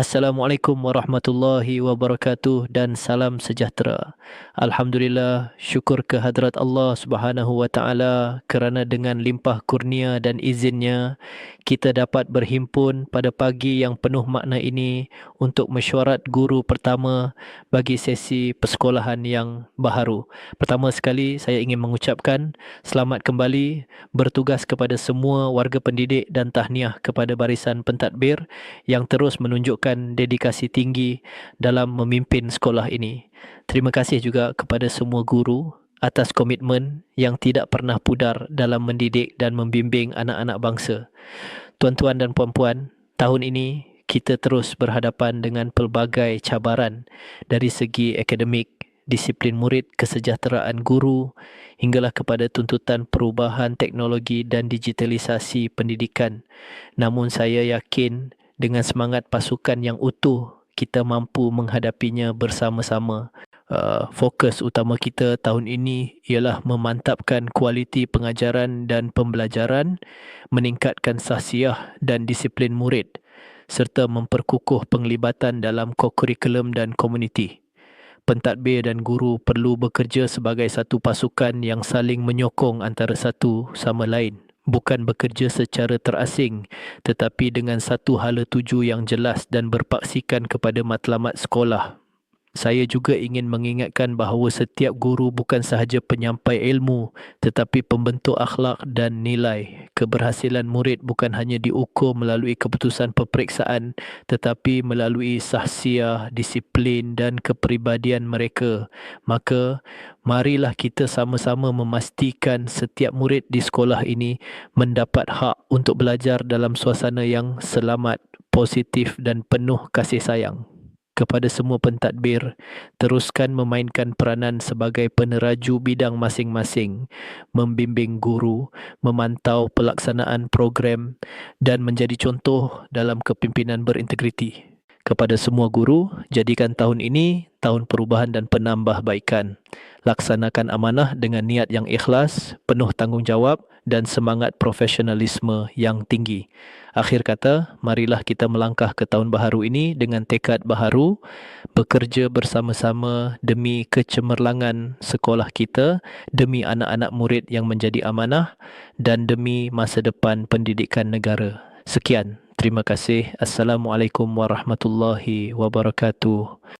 Assalamualaikum warahmatullahi wabarakatuh dan salam sejahtera. Alhamdulillah, syukur kehadrat Allah Subhanahu wa taala kerana dengan limpah kurnia dan izinnya kita dapat berhimpun pada pagi yang penuh makna ini untuk mesyuarat guru pertama bagi sesi persekolahan yang baharu. Pertama sekali saya ingin mengucapkan selamat kembali bertugas kepada semua warga pendidik dan tahniah kepada barisan pentadbir yang terus menunjukkan menunjukkan dedikasi tinggi dalam memimpin sekolah ini. Terima kasih juga kepada semua guru atas komitmen yang tidak pernah pudar dalam mendidik dan membimbing anak-anak bangsa. Tuan-tuan dan puan-puan, tahun ini kita terus berhadapan dengan pelbagai cabaran dari segi akademik, disiplin murid, kesejahteraan guru hinggalah kepada tuntutan perubahan teknologi dan digitalisasi pendidikan. Namun saya yakin dengan semangat pasukan yang utuh kita mampu menghadapinya bersama-sama. Uh, fokus utama kita tahun ini ialah memantapkan kualiti pengajaran dan pembelajaran, meningkatkan sahsiah dan disiplin murid serta memperkukuh penglibatan dalam kokurikulum dan komuniti. Pentadbir dan guru perlu bekerja sebagai satu pasukan yang saling menyokong antara satu sama lain bukan bekerja secara terasing tetapi dengan satu hala tuju yang jelas dan berpaksikan kepada matlamat sekolah saya juga ingin mengingatkan bahawa setiap guru bukan sahaja penyampai ilmu tetapi pembentuk akhlak dan nilai. Keberhasilan murid bukan hanya diukur melalui keputusan peperiksaan tetapi melalui sahsia, disiplin dan kepribadian mereka. Maka marilah kita sama-sama memastikan setiap murid di sekolah ini mendapat hak untuk belajar dalam suasana yang selamat, positif dan penuh kasih sayang kepada semua pentadbir teruskan memainkan peranan sebagai peneraju bidang masing-masing membimbing guru memantau pelaksanaan program dan menjadi contoh dalam kepimpinan berintegriti. Kepada semua guru jadikan tahun ini tahun perubahan dan penambahbaikan laksanakan amanah dengan niat yang ikhlas penuh tanggungjawab dan semangat profesionalisme yang tinggi. Akhir kata, marilah kita melangkah ke tahun baharu ini dengan tekad baharu, bekerja bersama-sama demi kecemerlangan sekolah kita, demi anak-anak murid yang menjadi amanah dan demi masa depan pendidikan negara. Sekian. Terima kasih. Assalamualaikum warahmatullahi wabarakatuh.